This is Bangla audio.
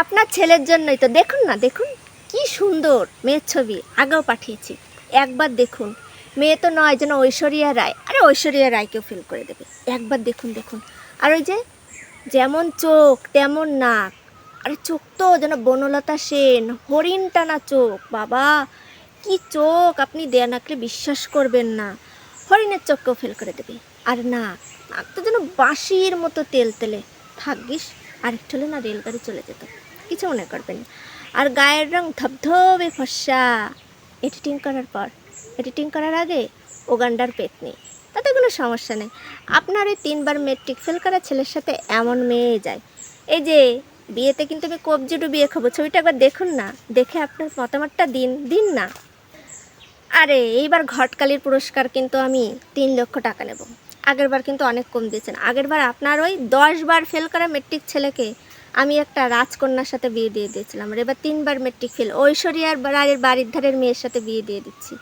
আপনার ছেলের জন্যই তো। দেখুন না, দেখুন। কি সুন্দর মেয়ের ছবি, আগেও পাঠিয়েছি। একবার দেখুন। মেয়ে তো নয় যেন ঐশ্বরিয়া রায়। আরে ঐশ্বরিয়া রায়কেও ফিল করে দেবে। একবার দেখুন দেখুন। আর ওই যে, যেমন চোখ, তেমন নাক। আরে চোখ তো যেন বনলতা সেন, হরিণ টানা চোখ। বাবা, কি চোখ, আপনি দেয়া নাকলে বিশ্বাস করবেন না। হরিণের চোখকেও ফেল করে দেবে। আর নাক নাক তো যেন বাঁশির মতো তেল তেলে। থাকবিস আর একটু হলে না রেলগাড়ি চলে যেত। কিছু মনে করবেন। আর গায়ের রং ধবধবে ফর্সা। এডিটিং করার পর এডিটিং করার আগে ওগান্ডার পেতনি। তাতে কোনো সমস্যা নেই। আপনার ওই তিনবার মেট্রিক ফেল করা ছেলের সাথে এমন মেয়ে যায়। এই যে, বিয়েতে কিন্তু আমি কবজি বিয়ে খাব, ছবিটা একবার দেখুন না। দেখে আপনার মতামতটা দিন দিন না। আরে, এইবার ঘটকালির পুরস্কার কিন্তু আমি তিন লক্ষ টাকা নেব। আগেরবার কিন্তু অনেক কম দিয়েছেন। আগেরবার আপনার ওই দশ বার ফেল করা মেট্রিক ছেলেকে আমি একটা রাজকন্যার সাথে বিয়ে দিয়ে দিয়েছিলাম। এবার তিনবার মেট্রিক ফেল ঐশ্বরিয়ার বাড়ির ধারের মেয়ের সাথে বিয়ে দিয়ে দিচ্ছি।